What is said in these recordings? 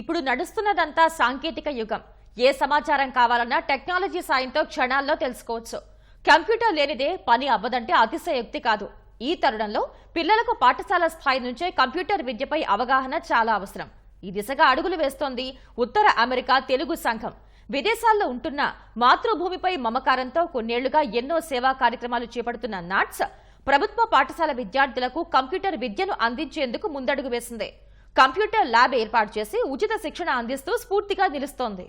ఇప్పుడు నడుస్తున్నదంతా సాంకేతిక యుగం. ఏ సమాచారం కావాలన్నా టెక్నాలజీ సాయంతో క్షణాల్లో తెలుసుకోవచ్చు. కంప్యూటర్ లేనిదే పని అవ్వదంటే అతిశయోక్తి కాదు. ఈ తరుణంలో పిల్లలకు పాఠశాల స్థాయి నుంచే కంప్యూటర్ విద్యపై అవగాహన చాలా అవసరం. ఈ దిశగా అడుగులు వేస్తోంది ఉత్తర అమెరికా తెలుగు సంఘం. విదేశాల్లో ఉంటున్న మాతృభూమిపై మమకారంతో కొన్నేళ్ళుగా ఎన్నో సేవా కార్యక్రమాలు చేపడుతున్న నాట్స్ ప్రభుత్వ పాఠశాల విద్యార్థులకు కంప్యూటర్ విద్యను అందించేందుకు ముందడుగు వేసింది. కంప్యూటర్ ల్యాబ్ ఏర్పాటు చేసి ఉచిత శిక్షణ అందిస్తూ స్ఫూర్తిగా నిలుస్తోంది.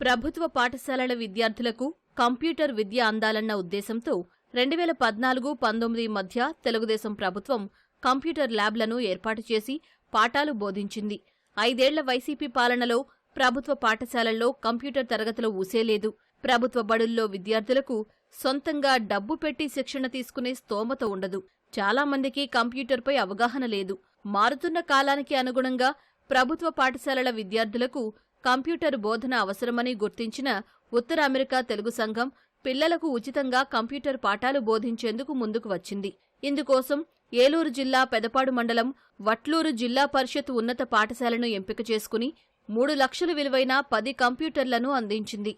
ప్రభుత్వ పాఠశాలల విద్యార్థులకు కంప్యూటర్ విద్య అందాలన్న ఉద్దేశంతో రెండు వేల పద్నాలుగు పంతొమ్మిది మధ్య తెలుగుదేశం ప్రభుత్వం కంప్యూటర్ ల్యాబ్లను ఏర్పాటు చేసి పాఠాలు బోధించింది. ఐదేళ్ళ వైసీపీ పాలనలో ప్రభుత్వ పాఠశాలల్లో కంప్యూటర్ తరగతులు ఊసేలేదు. ప్రభుత్వ బడుల్లో విద్యార్థులకు సొంతంగా డబ్బు పెట్టి శిక్షణ తీసుకునే స్తోమత ఉండదు. చాలా మందికి కంప్యూటర్పై అవగాహన లేదు. మారుతున్న కాలానికి అనుగుణంగా ప్రభుత్వ పాఠశాలల విద్యార్థులకు కంప్యూటర్ బోధన అవసరమని గుర్తించిన ఉత్తర అమెరికా తెలుగు సంఘం పిల్లలకు ఉచితంగా కంప్యూటర్ పాఠాలు బోధించేందుకు ముందుకు వచ్చింది. ఇందుకోసం ఏలూరు జిల్లా పెదపాడు మండలం వట్లూరు జిల్లా పరిషత్ ఉన్నత పాఠశాలను ఎంపిక చేసుకుని మూడు లక్షలు విలువైన పది కంప్యూటర్లను అందించింది.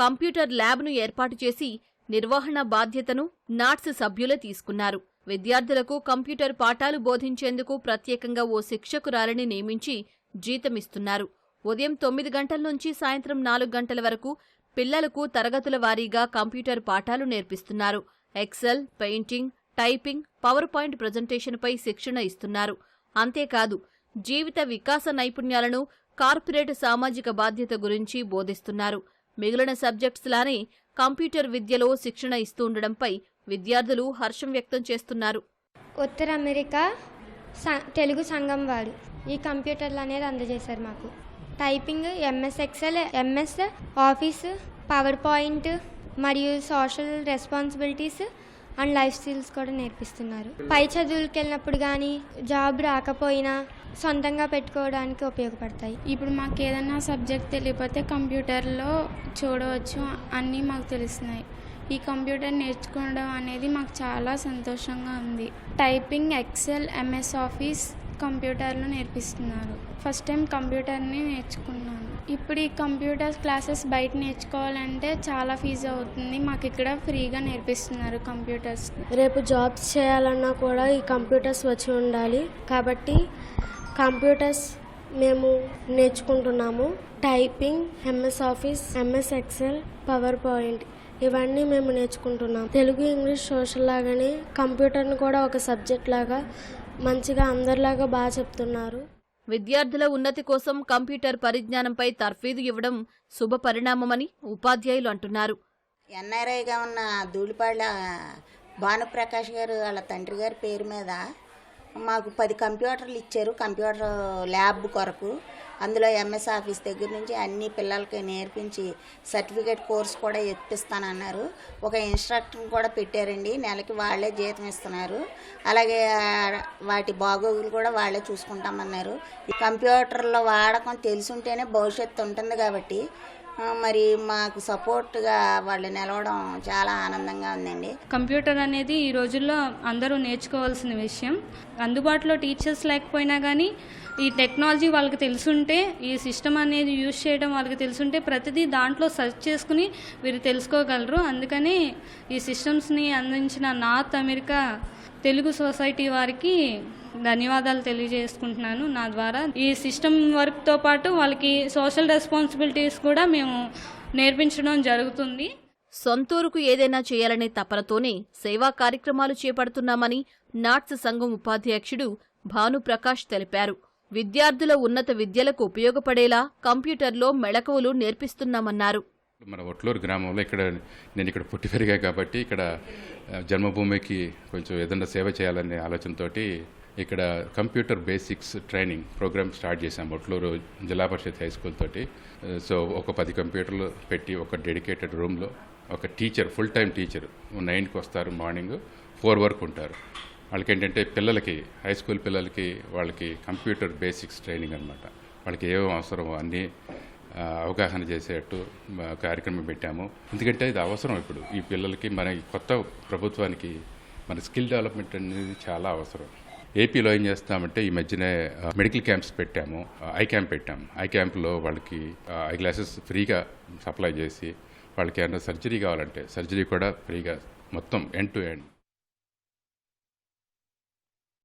కంప్యూటర్ ల్యాబ్ను ఏర్పాటు చేసి నిర్వహణ బాధ్యతను నాట్స్ సభ్యులే తీసుకున్నారు. విద్యార్థులకు కంప్యూటర్ పాఠాలు బోధించేందుకు ప్రత్యేకంగా ఓ శిక్షకురాలిని నియమించి జీతమిస్తున్నారు. ఉదయం తొమ్మిది గంటల నుంచి సాయంత్రం నాలుగు గంటల వరకు పిల్లలకు తరగతుల వారీగా కంప్యూటర్ పాఠాలు నేర్పిస్తున్నారు. Excel painting typing power point ప్రజెంటేషన్పై శిక్షణ ఇస్తున్నారు. అంతేకాదు జీవిత వికాస నైపుణ్యాలను కార్పొరేట్ సామాజిక బాధ్యత గురించి బోధిస్తున్నారు. మిగిలిన సబ్జెక్ట్స్ లానే కంప్యూటర్ విద్యలో శిక్షణ ఇస్తూ ఉండడంపై విద్యార్థులు హర్షం వ్యక్తం చేస్తున్నారు. ఉత్తర అమెరికా స- తెలుగు సంఘం వారు ఈ కంప్యూటర్లు అనేది అందజేశారు మాకు. Typing MS Excel MS office power point మరియు social responsibilities and life skills కూడా నేర్పిస్తున్నారు. పై చదువులకు వెళ్ళినప్పుడు కానీ జాబ్ రాకపోయినా సొంతంగా పెట్టుకోవడానికి ఉపయోగపడతాయి. ఇప్పుడు మాకు ఏదైనా సబ్జెక్ట్ తెలియకపోతే కంప్యూటర్లో చూడవచ్చు అన్నీ మాకు తెలుస్తున్నాయి. ఈ కంప్యూటర్ నేర్చుకోవడం అనేది మాకు చాలా సంతోషంగా ఉంది. టైపింగ్ ఎక్సెల్ ఎంఎస్ ఆఫీస్ కంప్యూటర్లో నేర్పిస్తున్నారు. ఫస్ట్ టైం కంప్యూటర్ని నేర్చుకున్నాను. ఇప్పుడు ఈ కంప్యూటర్ క్లాసెస్ బయట నేర్చుకోవాలంటే చాలా ఫీజు అవుతుంది. మాకు ఇక్కడ ఫ్రీగా నేర్పిస్తున్నారు కంప్యూటర్స్. రేపు జాబ్స్ చేయాలన్నా కూడా ఈ కంప్యూటర్స్ వచ్చి ఉండాలి. కాబట్టి కంప్యూటర్స్ మేము నేర్చుకుంటున్నాము. Typing MS office MS Excel power point ఇవన్నీ మేము నేర్చుకుంటున్నాం. తెలుగు ఇంగ్లీష్ సోషల్ లాగానే కంప్యూటర్ని కూడా ఒక సబ్జెక్ట్ లాగా మంచిగా అందరిలాగా బాగా చెప్తున్నారు. విద్యార్థుల ఉన్నతి కోసం కంప్యూటర్ పరిజ్ఞానంపై తర్ఫీదు ఇవ్వడం శుభ పరిణామమని ఉపాధ్యాయులు అంటున్నారు. ఎన్ఆర్ఐగా ఉన్న ధూళిపాళ్ళ భానుప్రకాష్ గారు వాళ్ళ తండ్రి గారి పేరు మీద మాకు పది కంప్యూటర్లు ఇచ్చారు కంప్యూటర్ ల్యాబ్ కొరకు. అందులో ఎంఎస్ ఆఫీస్ దగ్గర నుంచి అన్ని పిల్లలకి నేర్పించి సర్టిఫికేట్ కోర్స్ కూడా ఇప్పిస్తానన్నారు. ఒక ఇన్స్ట్రక్టర్ కూడా పెట్టారండి నెలకి వాళ్ళే జీతం ఇస్తున్నారు. అలాగే వాటి బాగోగులు కూడా వాళ్ళే చూసుకుంటామన్నారు. ఈ కంప్యూటర్లో వాడకం తెలుసుంటేనే భవిష్యత్తు ఉంటుంది కాబట్టి మరి మాకు సపోర్ట్గా వాళ్ళు నిలవడం చాలా ఆనందంగా ఉందండి. కంప్యూటర్ అనేది ఈ రోజుల్లో అందరూ నేర్చుకోవాల్సిన విషయం. అందుబాటులో టీచర్స్ లేకపోయినా కానీ ఈ టెక్నాలజీ వాళ్ళకి తెలుసుంటే ఈ సిస్టమ్ అనేది యూజ్ చేయడం వాళ్ళకి తెలుసుంటే ప్రతిదీ దాంట్లో సెర్చ్ చేసుకుని వీరు తెలుసుకోగలరు. అందుకని ఈ సిస్టమ్స్ని అందించిన నార్త్ అమెరికా తెలుగు సొసైటీ వారికి ధన్యవాదాలు తెలియజేసుకుంటున్నాను నా ద్వారా. ఈ సిస్టమ్ వర్క్తో పాటు వాళ్ళకి సోషల్ రెస్పాన్సిబిలిటీస్ కూడా మేము నేర్పించడం జరుగుతుంది. సొంతూరుకు ఏదైనా చేయాలనే తపనతోనే సేవా కార్యక్రమాలు చేపడుతున్నామని నాట్స్ సంఘం ఉపాధ్యక్షుడు భానుప్రకాష్ తెలిపారు. విద్యార్థుల ఉన్నత విద్యలకు ఉపయోగపడేలా కంప్యూటర్లో మెళకువలు నేర్పిస్తున్నామన్నారు. మన ఒట్లూరు గ్రామంలో ఇక్కడ నేను ఇక్కడ పుట్టి పెరిగా కాబట్టి ఇక్కడ జన్మభూమికి కొంచెం ఏదైనా సేవ చేయాలనే ఆలోచనతోటి ఇక్కడ computer basics training program start చేశాం ఒట్లూరు జిల్లా పరిషత్ హై స్కూల్ తోటి. సో ఒక పది కంప్యూటర్లు పెట్టి ఒక డెడికేటెడ్ రూమ్లో ఒక టీచర్ ఫుల్ టైం టీచర్ నైన్కి వస్తారు మార్నింగ్ ఫోర్ వరకు ఉంటారు. వాళ్ళకి ఏంటంటే పిల్లలకి హై స్కూల్ పిల్లలకి వాళ్ళకి కంప్యూటర్ బేసిక్స్ ట్రైనింగ్ అనమాట వాళ్ళకి ఏమేమి అవసరమో అన్నీ అవగాహన చేసేటట్టు కార్యక్రమం పెట్టాము. ఎందుకంటే ఇది అవసరం ఇప్పుడు. ఈ పిల్లలకి మన కొత్త ప్రభుత్వానికి మన స్కిల్ డెవలప్మెంట్ అనేది చాలా అవసరం. ఏపీలో ఏం చేస్తామంటే ఈ మధ్యనే మెడికల్ క్యాంప్స్ పెట్టాము. ఐ క్యాంప్ పెట్టాము. ఐ క్యాంప్లో వాళ్ళకి ఐ గ్లాసెస్ ఫ్రీగా సప్లై చేసి వాళ్ళకి ఏమైనా సర్జరీ కావాలంటే సర్జరీ కూడా ఫ్రీగా మొత్తం ఎండ్ టు ఎండ్